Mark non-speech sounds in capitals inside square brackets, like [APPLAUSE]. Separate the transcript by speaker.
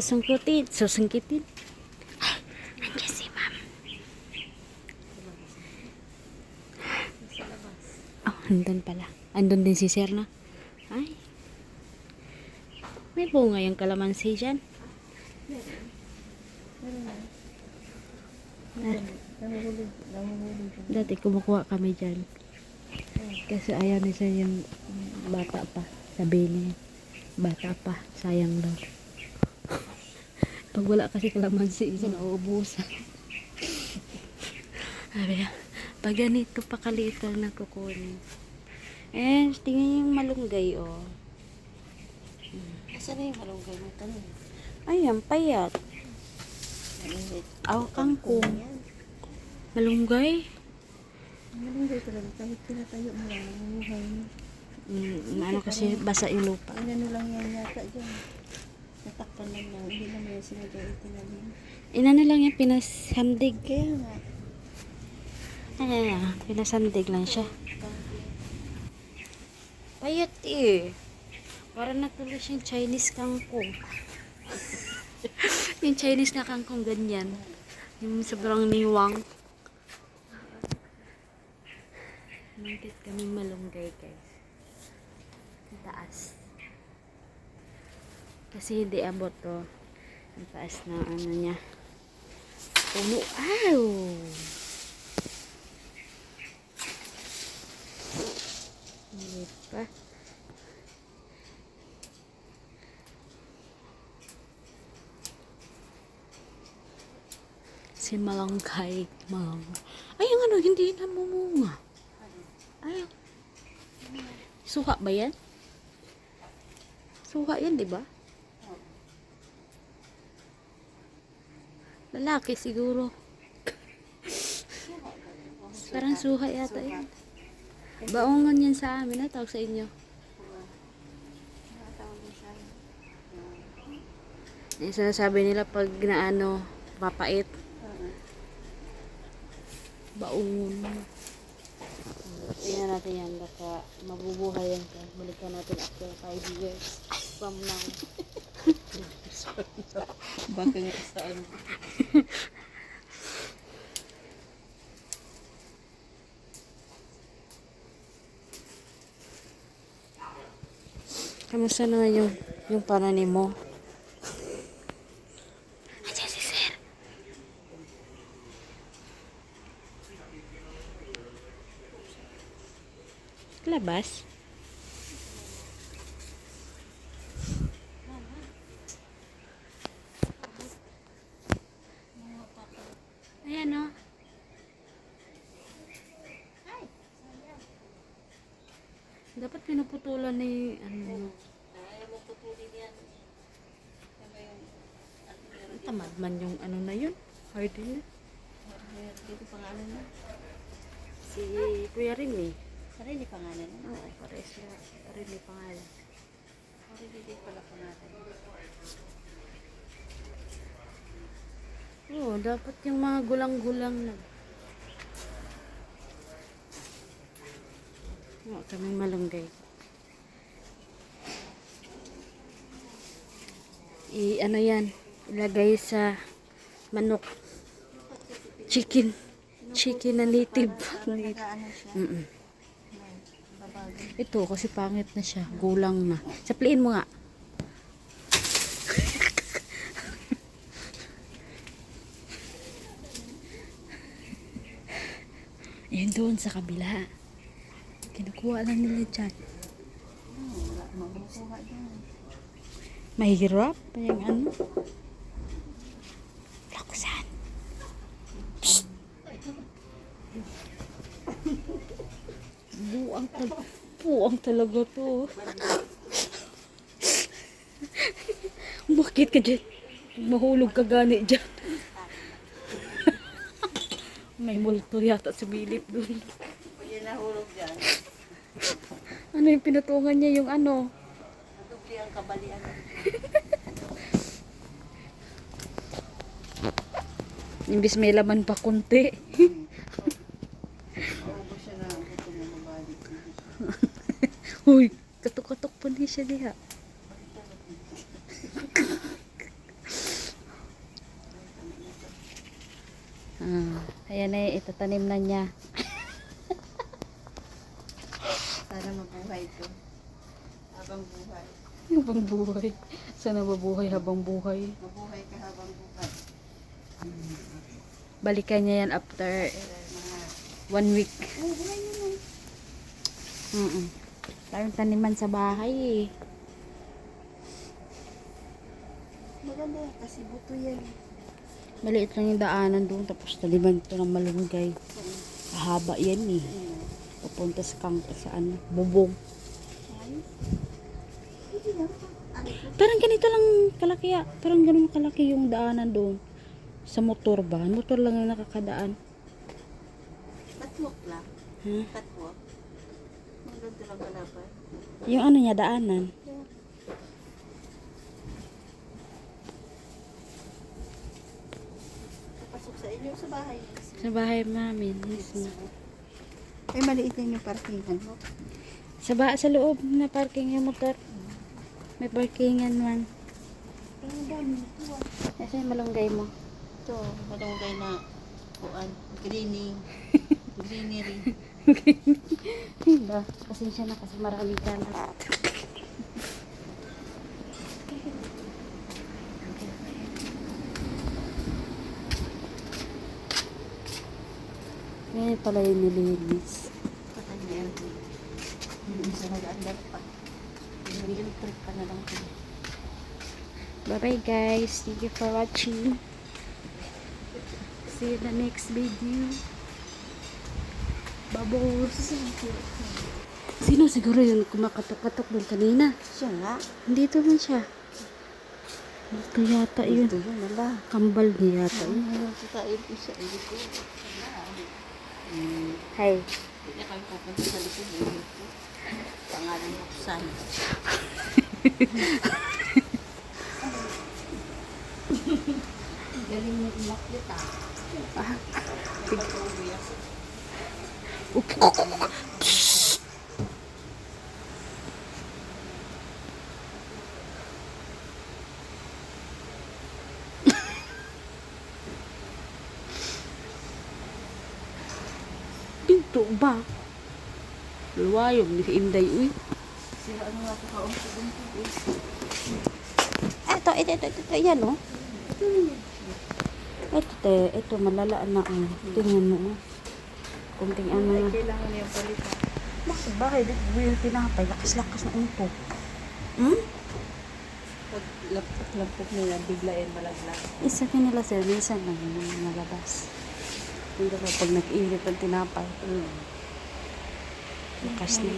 Speaker 1: Sungkutin, susungkitin. Andiyan si ma'am. Oh, andun pala. Andun din si sir na. Ay. May bunga yung kalamansi dyan. Dati kumukuha kami dyan. Kasi ayaw na siya yung bata pa. Sabi niya, bata pa. Sayang daw. Pag wala kasi kalamansi, isa nauubusan. Sabi niya, pag ganito pa kaliit lang na kukunin. Eh, tingnan niyo yung malunggay, oh.
Speaker 2: Saan na yung malunggay mo tanong?
Speaker 1: Ayan, payat. Aw, kangkong. Malunggay.
Speaker 2: Malunggay talaga kahit pinatayo mo lang, namumuhay mo.
Speaker 1: Mm, ano kasi basa yung lupa.
Speaker 2: Ano lang yan yata dyan. Natakpan lang lang, hindi naman yan sinadya itinalim.
Speaker 1: Inano lang yung pinasandig.
Speaker 2: Kaya nga,
Speaker 1: Ano na, pinasandig lang siya. Payat eh. Parang natuloy siyang Chinese kangkong. [LAUGHS] yung Chinese na kangkong ganyan. Yung sobrang niwang. Mangkit kami malunggay guys. Ang taas. Kasi hindi abot to. Ang taas na ano niya. Puno. Ow! Hindi pa. Si Malangkay. Malang. Ay, ang ano, hindi namumunga. Ay, suha ba yan? Suha yan, di ba? Lalaki siguro. Parang suha yata yan. Baongan yan sa amin, na tawag sa inyo. Yung sinasabi nila pag naano, papait.
Speaker 2: Oo.
Speaker 1: Baon. Tingnan natin yan, baka mabubuhay yan. Balikan natin after 5 years from now. [LAUGHS] [LAUGHS]
Speaker 2: Baka nga saan.
Speaker 1: Kamusta naman yung, yung pananim mo? Ayan si sir. Labas? Dapat pinuputulan ni ano. Tamad man yung ano na yun. Hard yun.
Speaker 2: dito pangalan mo?
Speaker 1: Si Kuya rin eh.
Speaker 2: Sarili pangalan mo?
Speaker 1: Oo, pares na. May pangalan.
Speaker 2: Sarili pala pangalan.
Speaker 1: Oo, dapat yung mga gulang-gulang na. Oo, kaming malunggay. I, ano yan, ilagay sa manok. Chicken. Chicken na native.
Speaker 2: Siya?
Speaker 1: Mm-mm.
Speaker 2: Babago.
Speaker 1: Ito, kasi pangit na siya. Gulang na. Sapliin mo nga. Yan doon sa kabila. Kinukuha lang nila dyan. Mahirap. Yung ano. Laksan. Psst. Buang talaga. Buang talaga to. Bakit ka dyan? Mahulog ka gani dyan. May multo yata sa bilip.
Speaker 2: Pag yan nahulog dyan, [LAUGHS]
Speaker 1: ano yung pinutungan niya yung ano?
Speaker 2: Dubli ang kabalian. [LAUGHS]
Speaker 1: Imbis may laman pa kunti. [LAUGHS] Uy, katok-katok po niya siya diha. ah, ayan na, itatanim na niya.
Speaker 2: Sana mabuhay ko. Habang buhay.
Speaker 1: Habang buhay. Sana mabuhay habang buhay.
Speaker 2: Mabuhay ka habang buhay.
Speaker 1: Balikan niya yan after one week.
Speaker 2: Oh, buhay nun.
Speaker 1: Mm Parang taniman sa bahay eh.
Speaker 2: Maganda kasi buto yan.
Speaker 1: Maliit lang yung daanan doon tapos taliban ito ng malunggay. Haba yan eh.
Speaker 2: Mm.
Speaker 1: Papunta sa kang sa ano,
Speaker 2: ko?
Speaker 1: Parang ganito lang kalaki ah. Parang ganun kalaki yung daanan doon. Sa motor ba? Motor lang yung nakakadaan.
Speaker 2: Catwalk lang.
Speaker 1: Ha?
Speaker 2: Catwalk. Ganito lang kalapay.
Speaker 1: Yung ano niya, daanan.
Speaker 2: Yeah. Papasok sa inyo sa bahay.
Speaker 1: Sa bahay namin. Mismo.
Speaker 2: Ay, maliit lang yung parkingan mo.
Speaker 1: Sa ba sa loob na parking yung motor. May parkingan man. Kasi yung malunggay mo.
Speaker 2: Ito, malunggay na kuan, greening, greenery.
Speaker 1: Hindi. Pasensya na kasi marami kalat. Ngayon pala yung nilinis.
Speaker 2: Yan. Hindi siya nag-andar pa.
Speaker 1: Yung trip pa na lang ko. Bye bye guys. Thank you for watching. See you in the next video. Babos. Sino siguro yun kumakatok-katok doon kanina?
Speaker 2: Siya nga.
Speaker 1: Dito man siya. Ito yata yun.
Speaker 2: Ito yun, wala.
Speaker 1: Kambal niya yata yun.
Speaker 2: Kita ito sa ito. Hmm.
Speaker 1: Hi.
Speaker 2: Hindi na kami pupunta sa likod. Ito. Pangalan mo, San. Galing mo umakit ah.
Speaker 1: Ah.
Speaker 2: Pag-uwi
Speaker 1: Pinto ba? Luwayog ni Inday. Uy.
Speaker 2: Sira ano nga ito kaunti-unti eh.
Speaker 1: Ito, ito, ito, ito, ito. Yan, oh. Ito, te. Ito, malala na. Oh. Tingnan mo, oh. Kunting ano na.
Speaker 2: kailangan niya palitan.
Speaker 1: Bakit ba? Hindi ko yung tinapay. Lakas-lakas na ito. Hmm?
Speaker 2: Pag lampok nila, biglain malaglag.
Speaker 1: Isa ka nila, sir. Minsan lang yung nalabas. Hindi ba pag nag-init ang tinapay?
Speaker 2: Mm.
Speaker 1: Lakas na.